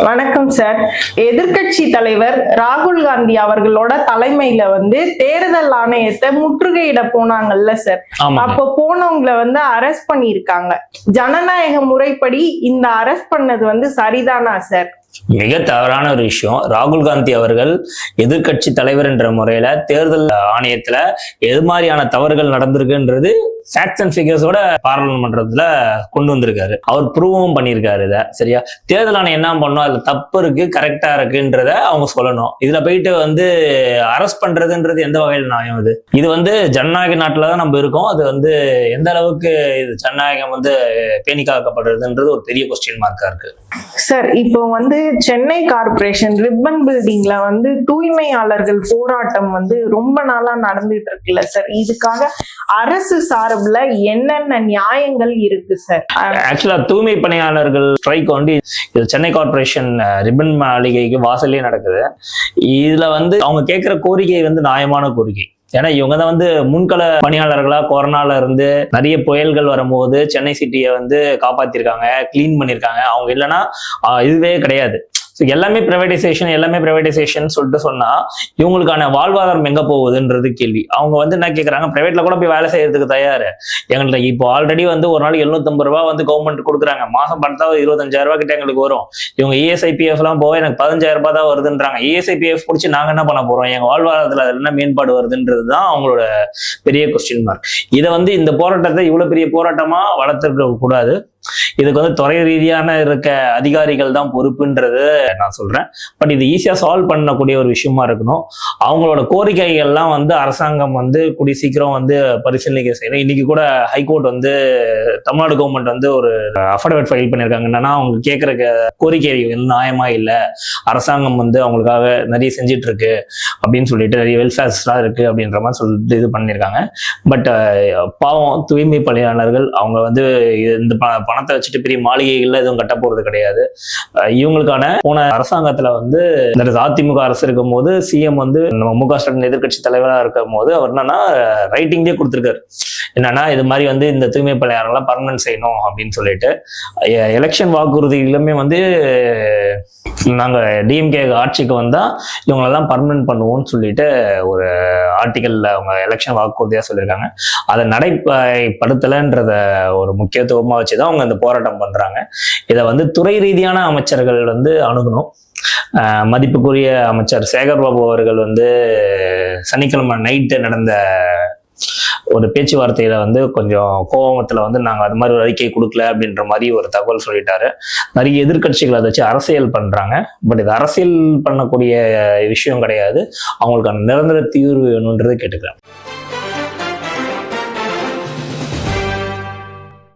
வணக்கம் சார் எதிர்க்கட்சி தலைவர் ராகுல் காந்தி அவர்களோட தலைமையில வந்து தேர்தல் ஆணையத்தை முற்றுகையிட போனாங்கல்ல சார் அப்ப போனவங்கள வந்து அரெஸ்ட் பண்ணிருக்காங்க ஜனநாயக முறைப்படி இந்த அரெஸ்ட் பண்ணது வந்து சரிதானா சார் மிக தவறான ஒரு விஷயம். ராகுல் காந்தி அவர்கள் எதிர்க்கட்சி தலைவர் என்ற முறையில தேர்தல் ஆணையத்துல எது மாதிரியான தவறுகள் நடந்திருக்குன்றது ஃபேக்ட்ஸ் அண்ட் ஃபிகர்ஸோட பாராளுமன்றத்துல கொண்டு வந்திருக்காரு. அவர் ப்ரூவும் பண்ணியிருக்காரு இதை சரியா? தேர்தல் ஆணையம் என்ன பண்ணும் அதுல தப்பு இருக்கு கரெக்டா இருக்குன்றத அவங்க சொல்லணும். இதுல போயிட்டு வந்து அரெஸ்ட் பண்றதுன்றது எந்த வகையில் நியாயம் இது? இது வந்து ஜனநாயக நாட்டில் தான் நம்ம இருக்கோம். அது வந்து எந்த அளவுக்கு இது ஜனநாயகம் வந்து பேணி காக்கப்படுறதுன்றது ஒரு பெரிய கொஸ்டின் மார்க்கா இருக்கு. சார் இப்போ வந்து சென்னை கார்ப்பரேஷன் ரிப்பன் பில்டிங்ல வந்து தூய்மையாளர்கள் போராட்டம் வந்து ரொம்ப நாளா நடந்துட்டு இருக்குல்ல சார் இதுக்காக அரசு சார்புல என்னென்ன நியாயங்கள் இருக்கு சார் uh, ஆக்சுவலா தூய்மை பணியாளர்கள் ஸ்ட்ரைக் வந்து இது சென்னை கார்ப்பரேஷன் ரிப்பன் uh, மாளிகைக்கு வாசல்லே நடக்குது. இதுல வந்து அவங்க கேட்கிற கோரிக்கை வந்து நியாயமான கோரிக்கை. ஏன்னா இவங்க தான் வந்து முன்கள பணியாளர்களா கொரோனால இருந்து நிறைய புயல்கள் வரும்போது சென்னை சிட்டியை வந்து காப்பாத்திருக்காங்க கிளீன் பண்ணியிருக்காங்க அவங்க இல்லைன்னா இதுவே கிடையாது. ஸோ எல்லாமே பிரைவேடைசேஷன் எல்லாமே பிரைவேடைசேஷன் சொல்லிட்டு சொன்னா இவங்களுக்கான வாழ்வாதாரம் எங்க போகுதுன்றது கேள்வி. அவங்க வந்து என்ன கேட்கறாங்க பிரைவேட்ல கூட போய் வேலை செய்யறதுக்கு தயார். எங்கள்கிட்ட இப்போ ஆல்ரெடி வந்து ஒரு நாள் எழுநூத்தம்பது ரூபா வந்து கவர்மெண்ட் கொடுக்குறாங்க. மாசம் பார்த்தா ஒரு இருபத்தஞ்சாயிரம் ரூபா கிட்ட எங்களுக்கு வரும். இவங்க E இஎஸ்ஐபிஎஃப் எல்லாம் போக எனக்கு பதினஞ்சாயிரம் ரூபாய் தான் வருதுன்றாங்க. இஎஸ்ஐபிஎஃப் பிடிச்சி நாங்க என்ன பண்ண போறோம்? எங்க வாழ்வாதாரத்துல அதுல என்ன மேம்பாடு வருதுன்றது தான் அவங்களோட பெரிய கொஸ்டின் மார்க் இதை வந்து இந்த போராட்டத்தை இவ்வளவு பெரிய போராட்டமா வளர்த்துக்க கூடாது இதுக்கு வந்து துறை ரீதியான இருக்க அதிகாரிகள் தான் பொறுப்புன்றது நான் சொல்றேன். பட் இது ஈஸியா சால்வ் பண்ணக்கூடிய ஒரு விஷயமா இருக்கணும். அவங்களோட கோரிக்கைகள்லாம் வந்து அரசாங்கம் வந்து கூடிய சீக்கிரம் வந்து பரிசீலனை செய்யணும். இன்னைக்கு கூட ஹைகோர்ட் வந்து தமிழ்நாடு கவர்மெண்ட் வந்து ஒரு அஃபர்டவிட் ஃபைல் பண்ணியிருக்காங்க. என்னன்னா அவங்க கேட்குற கோரிக்கை நியாயமா இல்லை. அரசாங்கம் வந்து அவங்களுக்காக நிறைய செஞ்சிட்டு இருக்கு அப்படின்னு சொல்லிட்டு நிறைய வெல்ஃபேர்ஸ்லாம் இருக்கு அப்படின்ற மாதிரி சொல்லிட்டு இது பண்ணியிருக்காங்க. பட் பாவம் தூய்மை பணியாளர்கள் அவங்க வந்து இந்த பணத்தை வச்சுட்டு பெரிய மாளிகைகள்ல எதுவும் கட்ட போறது கிடையாது. இவங்களுக்கான போன அரசாங்கத்துல வந்து இந்த அதிமுக அரசு இருக்கும் போது சிஎம் வந்து நம்ம மு க ஸ்டாலின் எதிர்க்கட்சி தலைவராக இருக்கும் போது அவர் என்னன்னா ரைட்டிங்லேயே கொடுத்துருக்காரு. என்னன்னா இது மாதிரி வந்து இந்த தூய்மை பணியாளர்கள்லாம் பர்மனன்ட் செய்யணும் அப்படின்னு சொல்லிட்டு எலெக்ஷன் வாக்குறுதிகளுமே வந்து நாங்க டிஎம்கே ஆட்சிக்கு வந்தா இவங்களெல்லாம் பர்மனன்ட் பண்ணுவோம்னு சொல்லிட்டு ஒரு ஆர்டிக்கல்ல அவங்க எலெக்ஷன் வாக்குறுதியா சொல்லியிருக்காங்க. அதை நடைபடுத்தலைன்றத ஒரு முக்கியத்துவமா வச்சுதான் அவங்க இந்த போராட்டம் பண்றாங்க. இதை வந்து துறை ரீதியான அமைச்சர்கள் வந்து அணுகணும். மதிப்புக்குரிய அமைச்சர் சேகர் பாபு அவர்கள் வந்து சனிக்கிழமை நைட்டு நடந்த ஒரு பேச்சுவார்த்தையில வந்து கொஞ்சம் கோபத்துல வந்து நாங்க அது மாதிரி ஒரு அறிக்கை கொடுக்கல அப்படின்ற மாதிரி ஒரு தகவல் சொல்லிட்டாரு. நிறைய எதிர்கட்சிகள் அதை வச்சு அரசியல் பண்றாங்க. பட் இது அரசியல் பண்ணக்கூடிய விஷயம் கிடையாது. அவங்களுக்கான நிரந்தர தீர்வு வேணுன்றது கேட்டுக்கிறேன்.